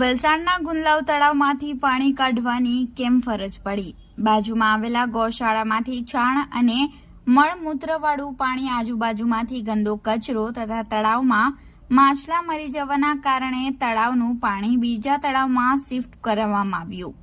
વલસાડના ગુંદલાવ તળાવમાંથી પાણી કાઢવાની કેમ ફરજ પડી? બાજુમાં આવેલા ગૌશાળામાંથી છાણ અને મળમૂત્રવાળું પાણી આજુબાજુમાંથી ગંદો કચરો તથા તળાવમાં માછલા મરી જવાના કારણે તળાવનું પાણી બીજા તળાવમાં શિફ્ટ કરવામાં આવ્યું.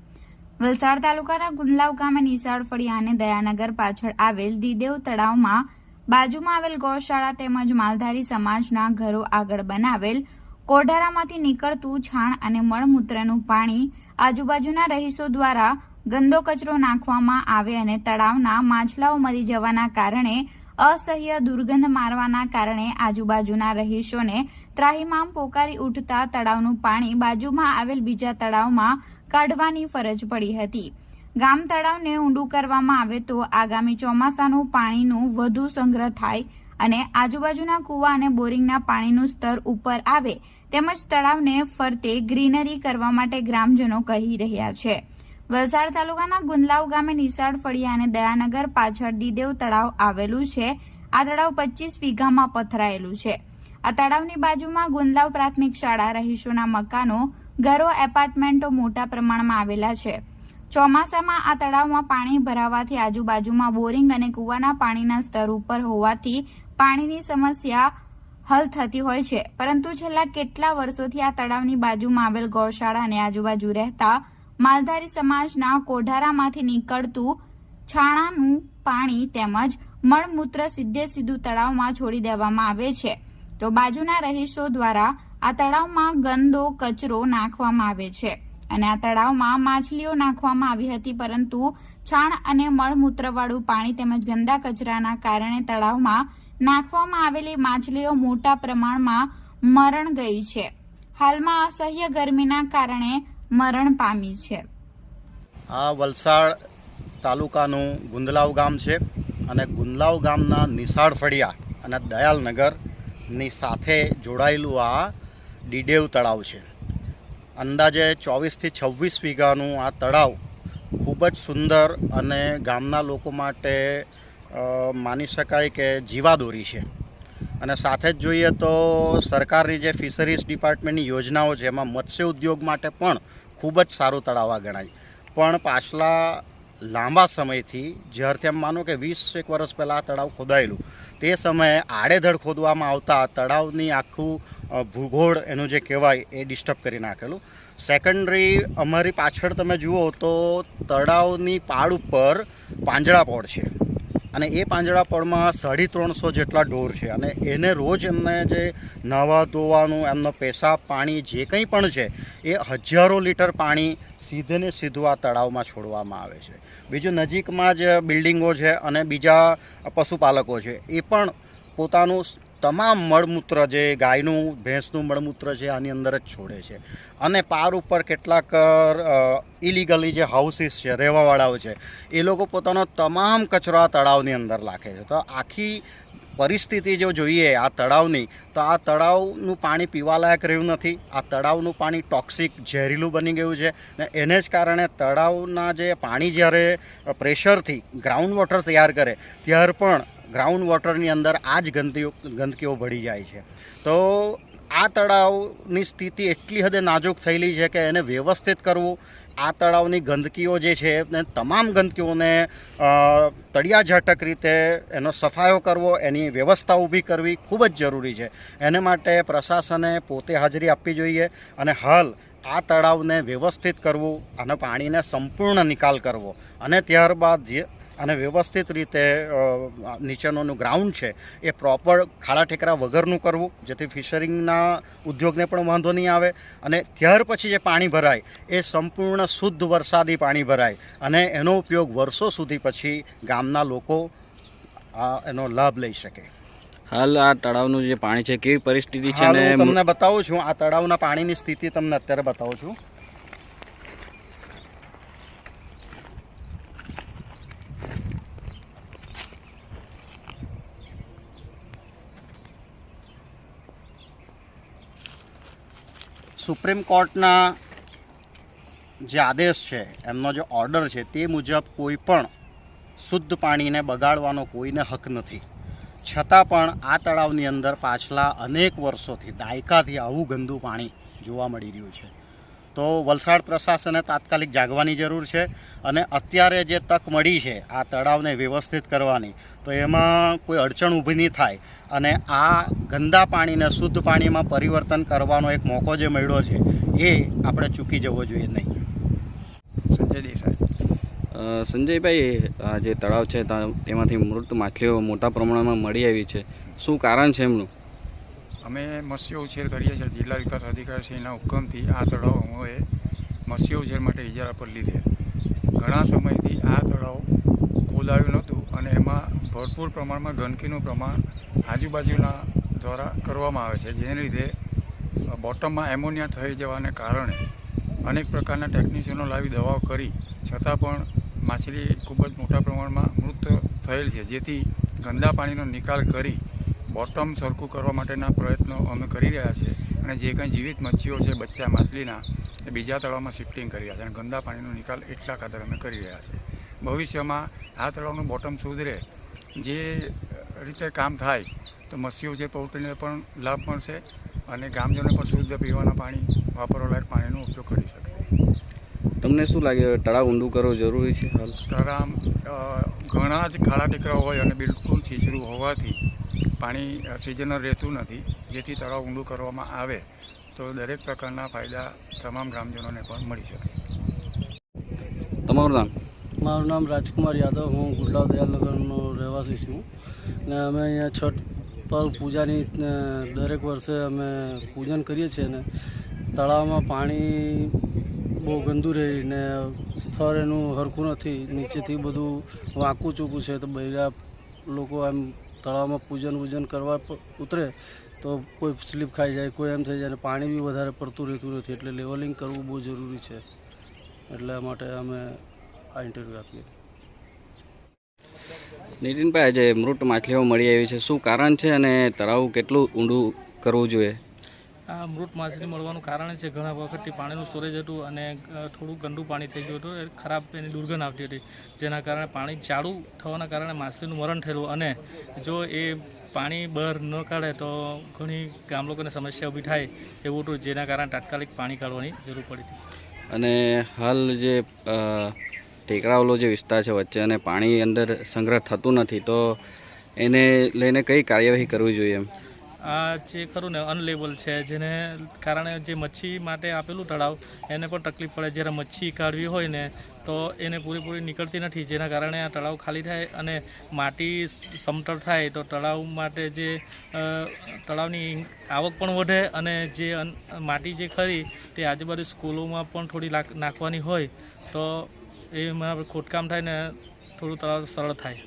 વલસાડ તાલુકાના ગુંદલાવ ગામે નિશાળ ફળિયા અને દયાનગર પાછળ આવેલ દીદેવ તળાવમાં બાજુમાં આવેલ ગૌશાળા તેમજ માલધારી સમાજના ઘરો આગળ બનાવેલ કોઢારામાંથી નીકળતું છાણ અને મળમૂત્રનું પાણી આજુબાજુના રહીશો દ્વારા ગંદો કચરો નાખવામાં આવે અને તળાવના માછલાઓ મરી જવાના કારણે અસહ્ય દુર્ગંધ મારવાના કારણે આજુબાજુના રહીશોને ત્રાહીમામ પોકારી ઉઠતા તળાવનું પાણી બાજુમાં આવેલ બીજા તળાવમાં કાઢવાની ફરજ પડી હતી. ગામ તળાવને ઊંડું કરવામાં આવે તો આગામી ચોમાસાનું પાણીનું વધુ સંગ્રહ થાય અને આજુબાજુના કૂવા અને બોરિંગના પાણીનું સ્તર ઉપર આવે તેમજ તળાવને ફરતે ગ્રીનરી કરવા માટે ગ્રામજનો કહી રહ્યા છે. વલસાડ તાલુકાના ગુંદલાવ ગામે નિશાળ ફળિયા અને દયાનગર પાછળ દીદેવ તળાવ આવેલું છે. આ તળાવ પચીસ વીઘામાં પથરાયેલું છે. આ તળાવની બાજુમાં ગુંદલાવ પ્રાથમિક શાળા રહીશોના મકાનો, ઘરો, એપાર્ટમેન્ટો મોટા પ્રમાણમાં આવેલા છે. ચોમાસામાં આ તળાવમાં પાણી ભરાવાથી આજુબાજુમાં બોરિંગ અને કૂવાના પાણીના સ્તર ઉપર હોવાથી પાણીની સમસ્યા હલ થતી હોય છે. પરંતુ છેલ્લા કેટલા વર્ષોથી આ તળાવની બાજુમાં આવેલ ગૌશાળા અને આજુબાજુ રહેતા માલધારી સમાજના કોઢારામાંથી નીકળતું છાણાનું પાણી તેમજ મળમૂત્ર સીધે સીધું તળાવમાં છોડી દેવામાં આવે છે. તો બાજુના રહીશો દ્વારા આ તળાવમાં ગંદો કચરો નાખવામાં આવે છે. અને આ તળાવમાં માછલીઓ નાખવામાં આવી હતી, પરંતુ છાણ અને મળમૂત્રવાળું પાણી તેમજ ગંદા કચરાના કારણે તળાવમાં નાખવામાં આવેલી માછલીઓ મોટા પ્રમાણમાં મરણ ગઈ છે. હાલમાં અસહ્ય ગરમીના કારણે મરણ પામી છે. આ વલસાડ તાલુકાનું ગુંદલાવ ગામ છે અને ગુંદલાવ ગામના નિશાળ ફળિયા અને દયાલનગરની સાથે જોડાયેલું આ ડીડેવ તળાવ છે. અંદાજે ચોવીસથી છવ્વીસ વીઘાનું આ તળાવ ખૂબ જ સુંદર અને ગામના લોકો માટે માની શકાય કે જીવાદોરી છે. અને સાથે જ જોઈએ તો સરકારની જે ફિશરીઝ ડિપાર્ટમેન્ટની યોજનાઓ છે એમાં મત્સ્ય ઉદ્યોગ માટે પણ ખૂબ જ સારું તળાવ ગણાય. પણ પાછલા લાંબા સમયથી જ્યારથી એમ માનો કે વીસ એક વર્ષ પહેલાં આ તળાવ ખોદાયેલું, તે સમયે આડેધડ ખોદવામાં આવતા તળાવની આખું ભૂગોળ એનું જે કહેવાય એ ડિસ્ટર્બ કરી નાખેલું. સેકન્ડરી, અમારી પાછળ તમે જુઓ તો તળાવની પાડ ઉપર પાંજરાપોળ છે. અને એ પાંજરાપોળમાં સાડી ત્રણસો જેટલા ઢોર છે. અને એને રોજ એમને જે નાહવા ધોવાનું, એમનો પેશાબ પાણી જે કંઈ પણ છે, એ હજારો લીટર પાણી સીધે ને સીધું આ તળાવમાં છોડવામાં આવે છે. બીજું નજીકમાં જ બિલ્ડિંગો છે અને બીજા પશુપાલકો છે. એ પણ પોતાનું તમામ મળમૂત્ર જે ગાયનું, ભેંસનું મળમૂત્ર છે, આની અંદર જ છોડે છે. અને પાર ઉપર કેટલાક ઇલીગલી જે હાઉસીસ છે, રહેવાવાળાઓ છે, એ લોકો પોતાનો તમામ કચરો આ તળાવની અંદર નાખે છે. તો આખી પરિસ્થિતિ જો જોઈએ આ તળાવની, તો આ તળાવનું પાણી પીવાલાયક રહ્યું નથી. આ તળાવનું પાણી ટોક્સિક ઝેરીલું બની ગયું છે ને એને જ કારણે તળાવના જે પાણી જ્યારે પ્રેશરથી ગ્રાઉન્ડ વોટર તૈયાર કરે, ત્યાર પણ ગ્રાઉન્ડ વોટરની અંદર આ જ ગંદકીઓ ગંદકીઓ ભળી જાય છે. તો આ તળાવની સ્થિતિ એટલી હદે નાજુક થયેલી છે કે એને વ્યવસ્થિત કરવું આ તળાવની ગંદકીઓ જે છે ને તમામ ગંદકીઓને તળિયાઝાટક રીતે એનો સફાયો કરવો, એની વ્યવસ્થા ઊભી કરવી ખૂબ જ જરૂરી છે. એને માટે પ્રશાસને પોતે હાજરી આપવી જોઈએ અને હાલ આ તળાવને વ્યવસ્થિત કરવું અને પાણીને સંપૂર્ણ નિકાલ કરવો. અને ત્યારબાદ જે, અને વ્યવસ્થિત રીતે નીચેનોનું ગ્રાઉન્ડ છે એ પ્રોપર ખાડા ઠેકરા વગરનું કરવું, જેથી ફિશરિંગના ઉદ્યોગને પણ વાંધો નહીં આવે. અને ત્યાર પછી જે પાણી ભરાય, એ સંપૂર્ણ શુદ્ધ વરસાદી પાણી ભરાય અને એનો ઉપયોગ વર્ષો સુધી પછી ગામના લોકો આ એનો લાભ લઈ શકે. હાલ આ તળાવનું જે પાણી છે કેવી પરિસ્થિતિ છે હું તમને બતાવું છું આ તળાવના પાણીની સ્થિતિ તમને અત્યારે બતાવું છું. સુપ્રીમ કોર્ટના જે આદેશ છે, એમનો જે ઓર્ડર છે, તે મુજબ કોઈ પણ શુદ્ધ પાણીને બગાડવાનો કોઈને હક નથી. છતાં પણ આ તળાવની અંદર પાછલા અનેક વર્ષોથી, દાયકાથી આવું ગંદુ પાણી જોવા મળી રહ્યું છે. તો વલસાડ પ્રશાસને તાત્કાલિક જાગવાની જરૂર છે અને અત્યારે જે તક મળી છે, આ તળાવને વ્યવસ્થિત કરવાની, તો એમાં કોઈ અડચણ ઊભી નહીં થાય અને આ ગંદા પાણીને શુદ્ધ પાણીમાં પરિવર્તન કરવાનો એક મોકો જે મળ્યો છે, એ આપણે ચૂકી જવો જોઈએ નહીં. સંજય દેસાઈ સંજયભાઈ આ જે તળાવ છે તેમાંથી મૃત માછલીઓ મોટા પ્રમાણમાં મળી આવી છે. શું કારણ છે એમનું? અમે મત્સ્ય ઉછેર કરીએ છીએ જિલ્લા વિકાસ અધિકારીશ્રીના હુકમથી આ તળાવ અમોએ મત્સ્ય ઉછેર માટે ઇજારા પર લીધે ઘણા સમયથી આ તળાવ ખોદાયું નહોતું અને એમાં ભરપૂર પ્રમાણમાં ગંદકીનું પ્રમાણ આજુબાજુના દ્વારા કરવામાં આવે છે. જેને લીધે બોટમમાં એમોનિયા થઈ જવાને કારણે અનેક પ્રકારના ટેકનિશિયનો લાવી દવાઓ કરી. છતાં પણ માછલી ખૂબ જ મોટા પ્રમાણમાં મૃત થયેલ છે. જેથી ગંદા પાણીનો નિકાલ કરી બોટમ સરખું કરવા માટેના પ્રયત્નો અમે કરી રહ્યા છીએ અને જે કંઈ જીવિત મચ્છીઓ છે બચ્ચા માછલીના એ બીજા તળાવમાં શિફ્ટિંગ કરી રહ્યા છે અને ગંદા પાણીનો નિકાલ એટલા ખાતર અમે કરી રહ્યા છીએ. ભવિષ્યમાં આ તળાવનું બોટમ સુધરે જે રીતે કામ થાય તો મચ્છીઓ છે પ્રવૃત્તિને પણ લાભ મળશે અને ગામજનો પણ શુદ્ધ પીવાના પાણી વાપરવા લાયક પાણીનો ઉપયોગ કરી શકશે. તમને શું લાગે તળાવ ઊંડું કરવું જરૂરી છે હાલ? તળાવ ઘણા જ ખાડા ટેકરા હોય અને બિલકુલ છીછરું હોવાથી પાણી સિઝનલ રહેતું નથી. જેથી તળાવ ઊંડું કરવામાં આવે તો દરેક પ્રકારના ફાયદા તમામ ગ્રામજનોને પણ મળી શકે. તમારું નામ? મારું નામ રાજકુમાર યાદવ હું ગુડલાવ દયાલનગરનો રહેવાસી છું. ને અમે અહીંયા છઠ પર પૂજાની દરેક વર્ષે અમે પૂજન કરીએ છીએ ને તળાવમાં પાણી બહુ ગંદુ રહે ને સ્થળ એનું હરખું નથી. નીચેથી બધું વાંકું ચૂકું છે. તો બૈરા લોકો એમ તળાવમાં પૂજન વૂજન કરવા ઉતરે તો કોઈ સ્લીપ ખાઈ જાય, કોઈ એમ થઈ જાય ને પાણી બી વધારે પડતું રહેતું નથી. એટલે લેવલિંગ કરવું બહુ જરૂરી છે. એટલા માટે અમે આ ઇન્ટરવ્યૂ આપીએ. નીતિનભાઈ, આજે મૃત માછલીઓ મળી આવી છે. શું કારણ છે અને તળાવ કેટલું ઊંડું કરવું જોઈએ? આ મૃત માછલી મળવાનું કારણ છે. ઘણા વખતથી પાણીનું સ્ટોરેજ હતું અને થોડું ગંદુ પાણી થઈ ગયું હતું. ખરાબ એની દુર્ગંધ આવતી હતી. જેના કારણે પાણી ચાળુ થવાના કારણે માછલીનું મરણ થયેલું. અને જો એ પાણી બહાર ન કાઢે તો ઘણી ગામ લોકોને સમસ્યા ઊભી થાય એવું હતું જેના કારણે તાત્કાલિક પાણી કાઢવાની જરૂર પડી હતી. અને હાલ જે અ, ટેકરાઓલો જે વિસ્તાર છે વચ્ચે અને પાણી અંદર સંગ્રહ થતું નથી તો એને લઈને કઈ કાર્યવાહી કરવી જોઈએ એમ? આ જે ખરું ને અનલેબલ છે, જેને કારણે જે મચ્છી માટે આપેલું તળાવ, એને પણ તકલીફ પડે. જ્યારે મચ્છી કાઢવી હોય ને, તો એને પૂરેપૂરી નીકળતી નથી. જેના કારણે આ તળાવ ખાલી થાય અને માટી સમતળ થાય, તો તળાવ માટે જે તળાવની આવક પણ વધે અને જે માટી જે ખરી, તે આજુબાજુ સ્કૂલોમાં પણ થોડી નાખવાની હોય, તો એમાં ખોટકામ થાય ને, થોડું તળાવ સરળ થાય.